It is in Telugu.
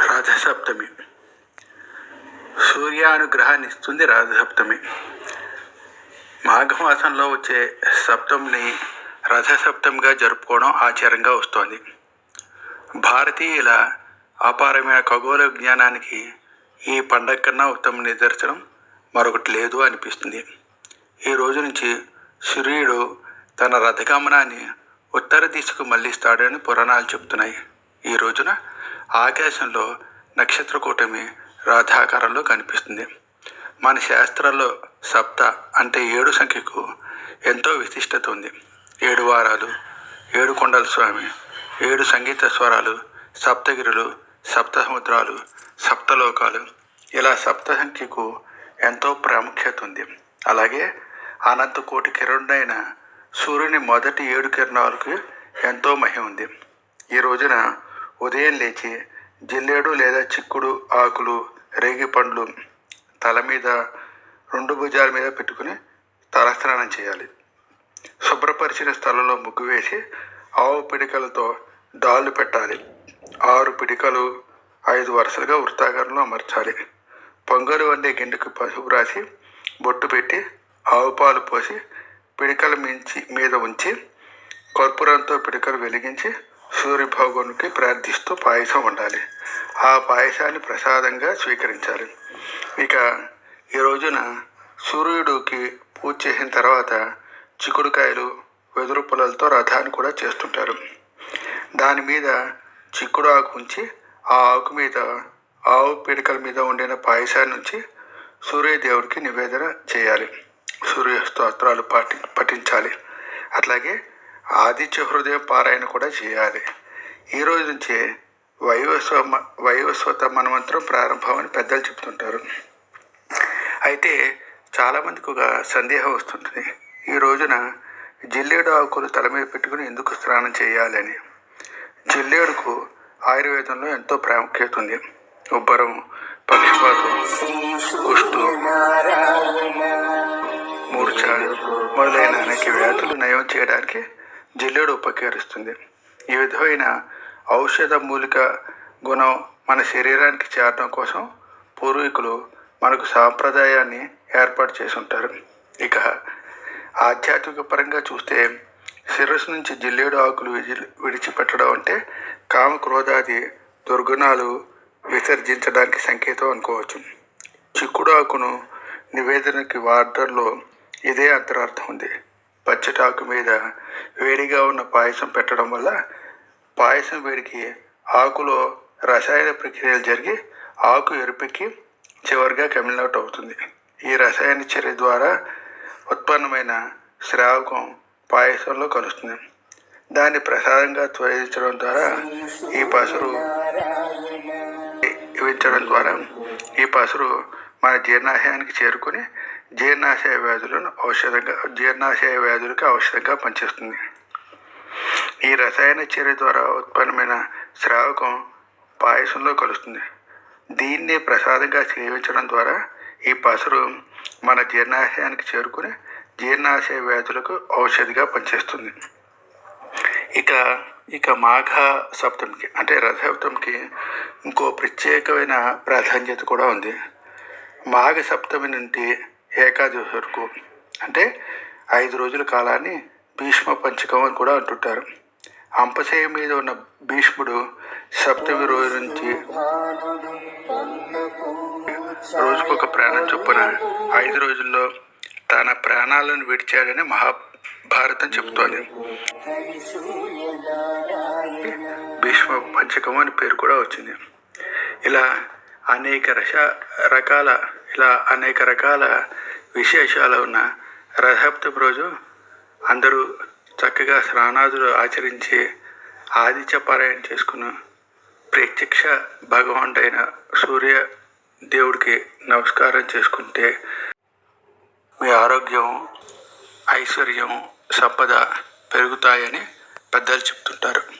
రథసప్తమి సూర్యానుగ్రహాన్ని ఇస్తుంది రథసప్తమి మాఘమాసంలో వచ్చే సప్తమిని రథసప్తమిగా జరుపుకోవడం ఆచారంగా వస్తోంది. భారతీయుల అపారమైన ఖగోళ విజ్ఞానానికి ఈ పండగ కన్నా ఉత్తమ నిదర్శనం మరొకటి లేదు అనిపిస్తుంది. ఈ రోజు నుంచి సూర్యుడు తన రథగమనాన్ని ఉత్తర దిశకు మళ్ళిస్తాడని పురాణాలు చెబుతున్నాయి. ఈ రోజున ఆకాశంలో నక్షత్ర కూటమి రాధాకారంలో కనిపిస్తుంది. మన శాస్త్రాల్లో సప్త అంటే ఏడు సంఖ్యకు ఎంతో విశిష్టత ఉంది. ఏడు వారాలు ఏడు కొండల స్వామి ఏడు సంగీత స్వరాలు సప్తగిరులు సప్త సముద్రాలు సప్తలోకాలు ఇలా సప్త సంఖ్యకు ఎంతో ప్రాముఖ్యత ఉంది. అలాగే అనంత కోటి కిరణుడైన సూర్యుని మొదటి ఏడు కిరణాలకు ఎంతో మహిమ ఉంది. ఈ రోజున ఉదయం లేచి జిల్లేడు లేదా చిక్కుడు ఆకులు రేగి పండ్లు తల మీద రెండు భుజాల మీద పెట్టుకుని తలస్నానం చేయాలి. శుభ్రపరిచిన స్థలంలో ముగ్గు వేసి ఆవు పిడికలతో డాళ్ళు పెట్టాలి. ఆరు పిడికలు ఐదు వరుసలుగా వృత్తాకారంలో అమర్చాలి. పొంగలు వండే గిన్నెకు పసుపు రాసి బొట్టు పెట్టి ఆవు పాలు పోసి పిడికల మించి మీద ఉంచి కర్పూరంతో పిడికలు వెలిగించి సూర్యభగవానికి ప్రార్థిస్తూ పాయసం వండాలి. ఆ పాయసాన్ని ప్రసాదంగా స్వీకరించాలి. ఇక ఈ రోజున సూర్యుడికి పూజ చేసిన తర్వాత చిక్కుడుకాయలు వెదురు పొలలతో రథాన్ని కూడా చేస్తుంటారు. దాని మీద చిక్కుడు ఆకు ఉంచి ఆ ఆకు మీద ఆవు పిడకల మీద ఉండిన పాయసాన్ని ఉంచి సూర్యదేవుడికి నివేదన చేయాలి. సూర్య స్తోత్రాలు పాటి పఠించాలి. అట్లాగే ఆదిత్య హృదయం పారాయణ కూడా చేయాలి. ఈ రోజు నుంచే వైవస్వ వైవస్వత మనమంత్రం ప్రారంభమని పెద్దలు చెప్తుంటారు. అయితే చాలామందికి ఒక సందేహం వస్తుంటుంది. ఈ రోజున జిల్లేడు ఆకులు తల మీద పెట్టుకుని ఎందుకు స్నానం చేయాలని జిల్లేడుకు ఆయుర్వేదంలో ఎంతో ప్రాముఖ్యత ఉంది. ఉబ్బరం పక్షపాతం కుష్టు మూర్ఛ మొదలైన అనేక వ్యాధులు నయం చేయడానికి జిల్లేడు ఉపకరిస్తుంది. ఈ విధమైన ఔషధ మూలిక గుణం మన శరీరానికి చేరడం కోసం పూర్వీకులు మనకు సాంప్రదాయాన్ని ఏర్పాటు చేసి ఉంటారు ఇక ఆధ్యాత్మిక పరంగా చూస్తే శిరస్సు నుంచి జిల్లేడు ఆకులు విజి విడిచిపెట్టడం అంటే కామ క్రోధాది దుర్గుణాలు విసర్జించడానికి సంకేతం అనుకోవచ్చు. చిక్కుడు ఆకును నివేదనకి వాడటంలో ఇదే అంతరార్థం ఉంది. పచ్చటాకు మీద వేడిగా ఉన్న పాయసం పెట్టడం వల్ల పాయసం వేడికి ఆకులో రసాయన ప్రక్రియలు జరిగి ఆకు ఎరుపెక్కి చివరిగా కమిలినట్టు అవుతుంది. ఈ రసాయన చర్య ద్వారా ఉత్పన్నమైన శ్రావకం పాయసంలో కలుస్తుంది. దాన్ని ప్రసాదంగా త్వరించడం ద్వారా ఈ పసురు ఇవ్వించడం ద్వారా ఈ పసురు మన జీర్ణాశయానికి చేరుకొని జీర్ణాశయ వ్యాధులను ఔషధంగా జీర్ణాశయ వ్యాధులకు ఔషధంగా పనిచేస్తుంది. ఈ రసాయన చర్య ద్వారా ఉత్పన్నమైన శ్రావకం పాయసంలో కలుస్తుంది. దీన్ని ప్రసాదంగా సేవించడం ద్వారా ఈ పసరు మన జీర్ణాశయానికి చేరుకుని జీర్ణాశయ వ్యాధులకు ఔషధిగా పనిచేస్తుంది. ఇక ఇక మాఘ సప్తమికి అంటే రథసప్తమికి ఇంకో ప్రత్యేకమైన ప్రాధాన్యత కూడా ఉంది. మాఘ సప్తమి నుండి ఏకాదశి వరకు అంటే ఐదు రోజుల కాలాన్ని భీష్మ పంచకం అని కూడా అంటుంటారు. అంపశయ మీద ఉన్న భీష్ముడు సప్తమి రోజు నుంచి రోజుకొక ప్రాణం చొప్పున ఐదు రోజుల్లో తన ప్రాణాలను విడిచాడని మహాభారతం చెబుతోంది. భీష్మ పంచకం అని పేరు కూడా వచ్చింది. ఇలా అనేక రష రకాల ఇలా అనేక రకాల విశేషాలు ఉన్న రథసప్తమి రోజు అందరూ చక్కగా స్నానాదులు ఆచరించి ఆదిత్య పారాయణ చేసుకుని ప్రత్యక్ష భగవంతుడైన సూర్య దేవుడికి నమస్కారం చేసుకుంటే మీ ఆరోగ్యం ఐశ్వర్యం సంపద పెరుగుతాయని పెద్దలు చెప్తుంటారు.